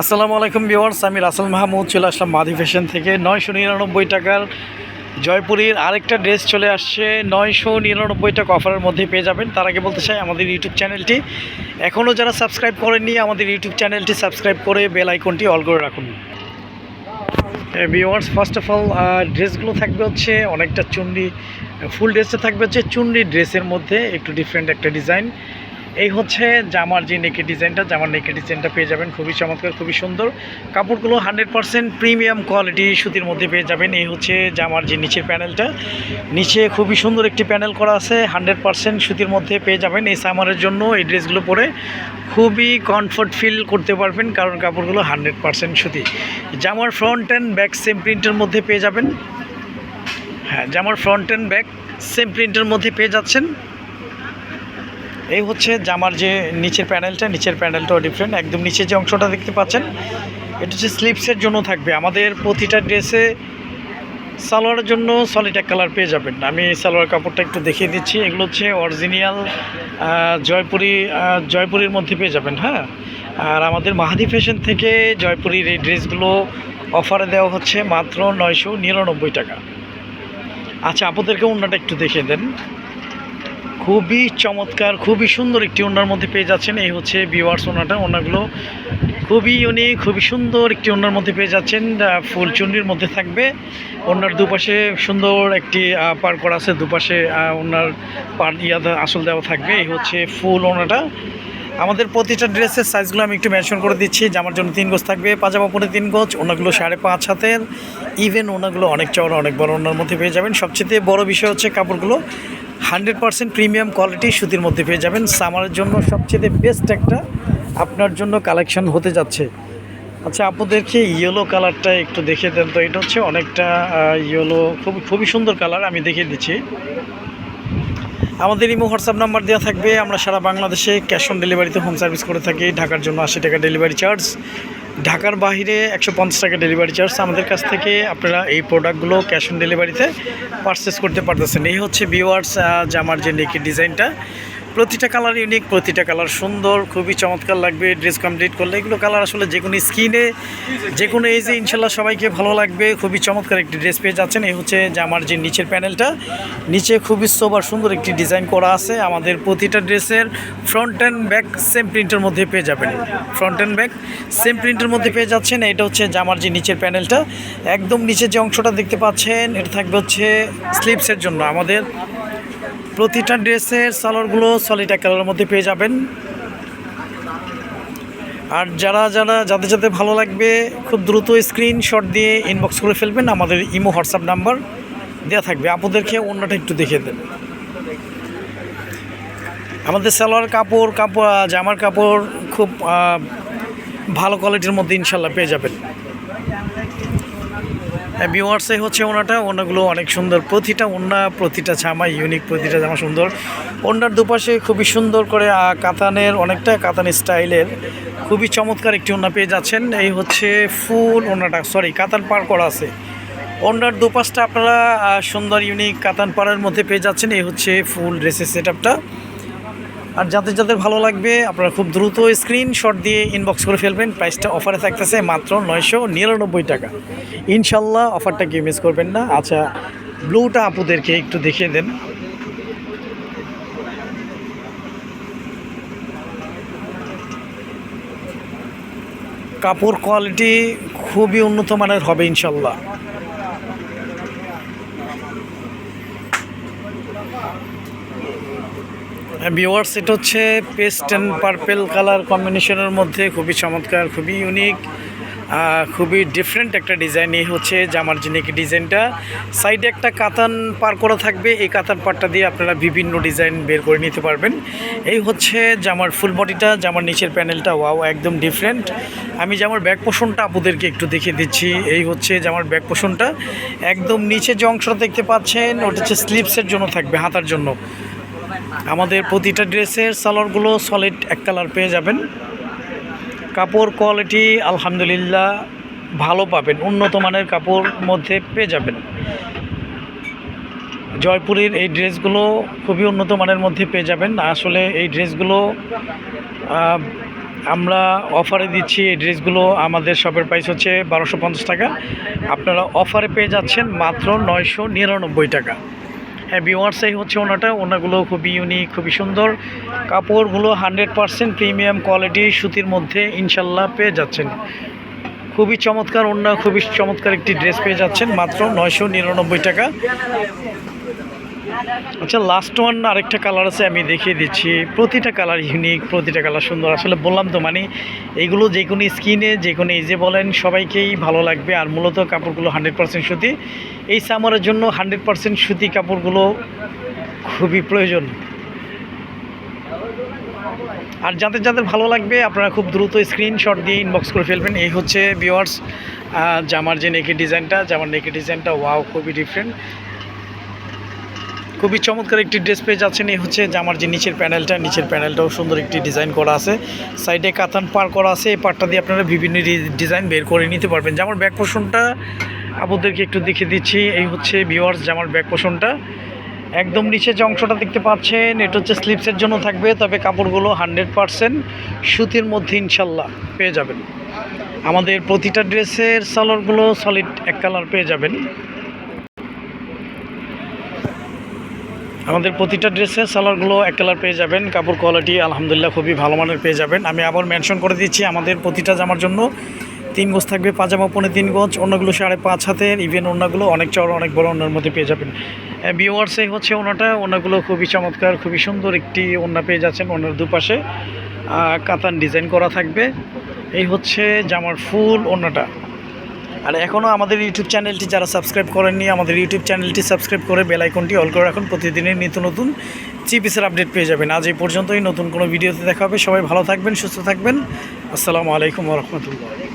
আসসালামু আলাইকুম বিওয়ার্স আমি রাসেল মাহমুদ চলে আসলাম মাধি ফ্যাশন থেকে। নয়শো নিরানব্বই টাকার জয়পুরের আরেকটা ড্রেস চলে আসছে। নয়শো নিরানব্বই টাকা অফারের মধ্যে পেয়ে যাবেন। তার আগে বলতে চাই, আমাদের ইউটিউব চ্যানেলটি এখনও যারা সাবস্ক্রাইব করেননি, আমাদের ইউটিউব চ্যানেলটি সাবস্ক্রাইব করে বেল আইকনটি অল করে রাখুন। ভিওয়ার্স ফার্স্ট অফ অল ড্রেসগুলো থাকবে হচ্ছে অনেকটা চুন্ডি, ফুল ড্রেসটা থাকবে হচ্ছে চুন্ডি ড্রেসের মধ্যে, একটু ডিফারেন্ট একটা ডিজাইন এই হচ্ছে জামার যে নেকি ডিজাইনটা, জামার নেকের ডিজাইনটা পেয়ে যাবেন। খুবই চমৎকার, খুবই সুন্দর। কাপড়গুলো হান্ড্রেড পারসেন্ট প্রিমিয়াম কোয়ালিটি সুতির মধ্যে পেয়ে যাবেন। এই হচ্ছে জামার যে নিচের প্যানেলটা। নিচে খুবই সুন্দর একটি প্যানেল করা আছে, হান্ড্রেড পারসেন্ট সুতির মধ্যে পেয়ে যাবেন। এই সামারের জন্য এই ড্রেসগুলো পরে খুবই কমফর্ট ফিল করতে পারবেন, কারণ কাপড়গুলো হান্ড্রেড পারসেন্ট সুতি। জামার ফ্রন্ট অ্যান্ড ব্যাক সেম প্রিন্টের মধ্যে পেয়ে যাবেন। হ্যাঁ জামার ফ্রন্ট অ্যান্ড ব্যাক সেম প্রিন্টের মধ্যে পেয়ে যাচ্ছেন। এই হচ্ছে জামার যে নিচের প্যানেলটা, নিচের প্যানেলটাও ডিফারেন্ট একদম নিচের যে অংশটা দেখতে পাচ্ছেন, এটা হচ্ছে স্লিপসের জন্য থাকবে। আমাদের প্রতিটা ড্রেসে সালোয়ারের জন্য এক কালার পেয়ে যাবেন। আমি সালোয়ার কাপড়টা একটু দেখিয়ে দিচ্ছি। এগুলো হচ্ছে অরিজিনাল জয়পুরি জয়পুরির মধ্যে পেয়ে যাবেন হ্যাঁ? আর আমাদের মাহাদি ফ্যাশন থেকে জয়পুরির এই ড্রেসগুলো অফারে দেওয়া হচ্ছে মাত্র নয়শো নিরানব্বই টাকা। আচ্ছা আপনাদেরকে অন্যটা একটু দেখিয়ে দেন। খুবই চমৎকার, খুবই সুন্দর একটি ওনার মধ্যে পেয়ে যাচ্ছেন। এই হচ্ছে বিওয়ার্স ওনাটা ওনাগুলো খুবই ইউনিক খুবই সুন্দর একটি ওনার মধ্যে পেয়ে যাচ্ছেন। ফুল চুন্ডির মধ্যে থাকবে। ওনার দুপাশে সুন্দর একটি পার করা আছে। দুপাশে ওনার পার ইয়াদা আসল দেওয়া থাকবে। এই হচ্ছে ফুল ওনাটা আমাদের প্রতিটা ড্রেসের সাইজগুলো আমি একটু মেনশন করে দিচ্ছি। জামার জন্য তিন গোজ থাকবে, পাজামা পরে তিন গোজ ওনাগুলো সাড়ে পাঁচ হাতের। ইভেন ওনাগুলো অনেক চওড়া, অনেক বড় ওনার মধ্যে পেয়ে যাবেন। সবচেয়ে বড় বিষয় হচ্ছে কাপড়গুলো। হান্ড্রেড পারসেন্ট প্রিমিয়াম কোয়ালিটি সুতির মধ্যে পেয়ে যাবেন। সামারের জন্য সবচেয়ে বেস্ট একটা আপনার জন্য কালেকশন হতে যাচ্ছে। আচ্ছা আপনাদেরকে ইয়েলো কালারটা একটু দেখে দেন তো। এটা হচ্ছে অনেকটা ইয়েলো খুব খুবই সুন্দর কালার আমি দেখিয়ে দিচ্ছি। আমাদের ইমো হোয়াটসঅ্যাপ নাম্বার দেওয়া থাকবে। আমরা সারা বাংলাদেশে ক্যাশ অন ডেলিভারিতে হোম সার্ভিস করে থাকি। ঢাকার জন্য আশি টাকা ডেলিভারি চার্জ ঢাকার বাহিরে একশো পঞ্চাশ টাকা ডেলিভারি চার্জ আমাদের কাছ থেকে আপনারা এই প্রোডাক্টগুলো ক্যাশ অন ডেলিভারিতে পারচেস করতে পারতেছেন। এই হচ্ছে ভিওয়ার্স জামার যে নেকি ডিজাইনটা প্রতিটা কালার ইউনিক প্রতিটা কালার সুন্দর, খুবই চমৎকার লাগবে ড্রেস কমপ্লিট করলে। এগুলো কালার আসলে যে কোনো স্কিনে যে কোনো এজে ইনশাল্লাহ সবাইকে ভালো লাগবে। খুবই চমৎকার একটি ড্রেস পেয়ে যাচ্ছেন। এই হচ্ছে জামার যে নিচের প্যানেলটা নিচে খুবই সোবার সুন্দর একটি ডিজাইন করা আছে। আমাদের প্রতিটা ড্রেসের ফ্রন্ট অ্যান্ড ব্যাক সেম প্রিন্টের মধ্যে পেয়ে যাবেন। ফ্রন্ট অ্যান্ড ব্যাক সেম প্রিন্টের মধ্যে পেয়ে যাচ্ছেন। এটা হচ্ছে জামার যে নিচের প্যানেলটা একদম নিচের যে অংশটা দেখতে পাচ্ছেন, এটা থাকবে হচ্ছে স্লিপসের জন্য। আমাদের প্রতিটা ড্রেসের সালোয়ারগুলো এক কালারের মধ্যে পেয়ে যাবেন। আর যারা যারা, যাদের যাদের ভালো লাগবে, খুব দ্রুত স্ক্রিনশট দিয়ে ইনবক্স করে ফেলবেন আমাদের ইমো, হোয়াটসঅ্যাপ নাম্বার। দেওয়া থাকবে। আপনাদেরকে অন্যটা একটু দেখিয়ে দেন। আমাদের সালোয়ার কাপড় কাপড়, জামার কাপড় খুব ভালো কোয়ালিটির মধ্যে ইনশাল্লাহ পেয়ে যাবেন। ভিওয়ার্সে হচ্ছে ওনাটা। ওনাগুলো অনেক সুন্দর। প্রতিটা ওনা, প্রতিটা জামা ইউনিক প্রতিটা জামা সুন্দর। ওনার দুপাশে খুবই সুন্দর করে কাতানের, অনেকটা কাতান স্টাইলের খুবই চমৎকার একটি ওনা পেয়ে যাচ্ছেন। এই হচ্ছে ফুল ওনাটা সরি কাতান পার করা আছে। ওনার দুপাশটা আপনারা সুন্দর ইউনিক কাতান পাড়ের মধ্যে পেয়ে যাচ্ছেন। এই হচ্ছে ফুল ড্রেসের সেট আপটা আর যাদের যাদের ভালো লাগবে, আপনারা খুব দ্রুত স্ক্রিনশট দিয়ে ইনবক্স করে ফেলবেন। প্রাইসটা অফারে থাকতেছে মাত্র নয়শো নিরানব্বই টাকা। ইনশাল্লাহ অফারটা কেউ মিস করবেন না। আচ্ছা ব্লুটা আপুদেরকে একটু দেখিয়ে দেন। কাপড় কোয়ালিটি খুবই উন্নত মানের হবে ইনশাল্লাহ। ভিওয়ার্স এটা হচ্ছে পেস্ট অ্যান্ড পার্পেল কালার কম্বিনেশনের মধ্যে খুবই চমৎকার, খুবই ইউনিক খুবই ডিফারেন্ট একটা ডিজাইন এই হচ্ছে জামার যে নেকি ডিজাইনটা সাইডে একটা কাতান পার করা থাকবে, এই কাতান পারটা দিয়ে আপনারা বিভিন্ন ডিজাইন বের করে নিতে পারবেন। এই হচ্ছে জামার ফুল বডিটা জামার নিচের প্যানেলটা ওয়াও একদম ডিফারেন্ট আমি জামার ব্যাক পোষণটা আপনাদেরকে একটু দেখিয়ে দিচ্ছি। এই হচ্ছে জামার ব্যাক পোষণটা একদম নিচে যে অংশটা দেখতে পাচ্ছেন, ওটা হচ্ছে স্লিপসের জন্য থাকবে, হাতার জন্য। আমাদের প্রতিটা ড্রেসের সালোয়ারগুলো সলিড এক কালার পেয়ে যাবেন। কাপড় কোয়ালিটি আলহামদুলিল্লাহ ভালো পাবেন, উন্নত মানের কাপড় মধ্যে পেয়ে যাবেন। জয়পুরের এই ড্রেসগুলো খুবই উন্নত মানের মধ্যে পেয়ে যাবেন। আসলে এই ড্রেসগুলো আমরা অফারে দিচ্ছি, এই ড্রেসগুলো আমাদের শপের প্রাইস হচ্ছে বারোশো টাকা। আপনারা অফারে পেয়ে যাচ্ছেন মাত্র নয়শো নিরানব্বই টাকা। হ্যাঁ বিওয়ার্সাই হচ্ছে ওনাটা। ওনাগুলো খুবই ইউনিক খুবই সুন্দর। কাপড়গুলো হান্ড্রেড পারসেন্ট প্রিমিয়াম কোয়ালিটি সুতির মধ্যে ইনশাল্লাহ পেয়ে যাচ্ছেন। খুবই চমৎকার ওনা খুবই চমৎকার একটি ড্রেস পেয়ে যাচ্ছেন। মাত্র নয়শো নিরানব্বই টাকা। আচ্ছা লাস্ট ওয়ান আরেকটা কালার আছে, আমি দেখিয়ে দিচ্ছি। প্রতিটা কালার ইউনিক প্রতিটা কালার সুন্দর। আসলে বললাম তো মানে এইগুলো যে কোনো স্কিনে যে কোনো এজে বলেন, সবাইকেই ভালো লাগবে। আর মূলত কাপড়গুলো হান্ড্রেড পার্সেন্ট সুতি। এই সামারের জন্য হান্ড্রেড পার্সেন্ট সুতি কাপড়গুলো খুবই প্রয়োজন। আর যাদের যাদের ভালো লাগবে, আপনারা খুব দ্রুত স্ক্রিনশট দিয়ে ইনবক্স করে ফেলবেন। এই হচ্ছে ভিওয়ার্স জামার যে নেকি ডিজাইনটা জামার নেকি ডিজাইনটা ওয়াও খুবই ডিফারেন্ট খুবই চমৎকার একটি ড্রেস পেয়ে যাচ্ছেন। এই হচ্ছে জামার যে নিচের প্যানেলটা, নিচের প্যানেলটাও সুন্দর একটি ডিজাইন করা আছে। সাইডে কাতান পার করা আছে। এই পার্টটা দিয়ে আপনারা বিভিন্ন ডিজাইন বের করে নিতে পারবেন। জামার ব্যাক পোষণটা আপনাদেরকে একটু দেখিয়ে দিচ্ছি। এই হচ্ছে ভিওয়ার্স জামার ব্যাক পোষণটা একদম নিচে যে অংশটা দেখতে পাচ্ছেন, এটা হচ্ছে স্লিপসের জন্য থাকবে। তবে কাপড়গুলো হান্ড্রেড পারসেন্ট সুতির মধ্যে ইনশাল্লাহ পেয়ে যাবেন। আমাদের প্রতিটা ড্রেসের সালোয়ারগুলো সলিড এক কালার পেয়ে যাবেন। আমাদের প্রতিটা ড্রেসের সালোয়ারগুলো এক কালার পেয়ে যাবেন, কাপড় কোয়ালিটি আলহামদুলিল্লাহ খুবই ভালো মানের পেয়ে যাবেন। আমি আবার মেনশন করে দিচ্ছি, আমাদের প্রতিটা জামার জন্য তিন গোজ থাকবে, পাজামা পনে তিন গজ অন্যগুলো সাড়ে পাঁচ হাতের ইভেন অন্যগুলো অনেক চড় অনেক বড় অন্যের মধ্যে পেয়ে যাবেন। বিওয়ার্সে হচ্ছে ওনাটা, ওনাগুলো খুবই চমৎকার, খুবই সুন্দর একটি ওনা পেয়ে যাচ্ছেন ওনার দুপাশে। কাতান ডিজাইন করা থাকবে। এই হচ্ছে জামার ফুল ওনাটা আর এখনও আমাদের ইউটিউব চ্যানেলটি যারা সাবস্ক্রাইব করেননি, আমাদের ইউটিউব চ্যানেলটি সাবস্ক্রাইব করে বেলাইকনটি অল করে রাখুন। প্রতিদিনের নিত্য নতুন চিপিসের আপডেট পেয়ে যাবেন। আজ এই পর্যন্তই, নতুন কোনো ভিডিওতে দেখা হবে। সবাই ভালো থাকবেন, সুস্থ থাকবেন। আসসালামু আলাইকুম রহমতুল্লাহ।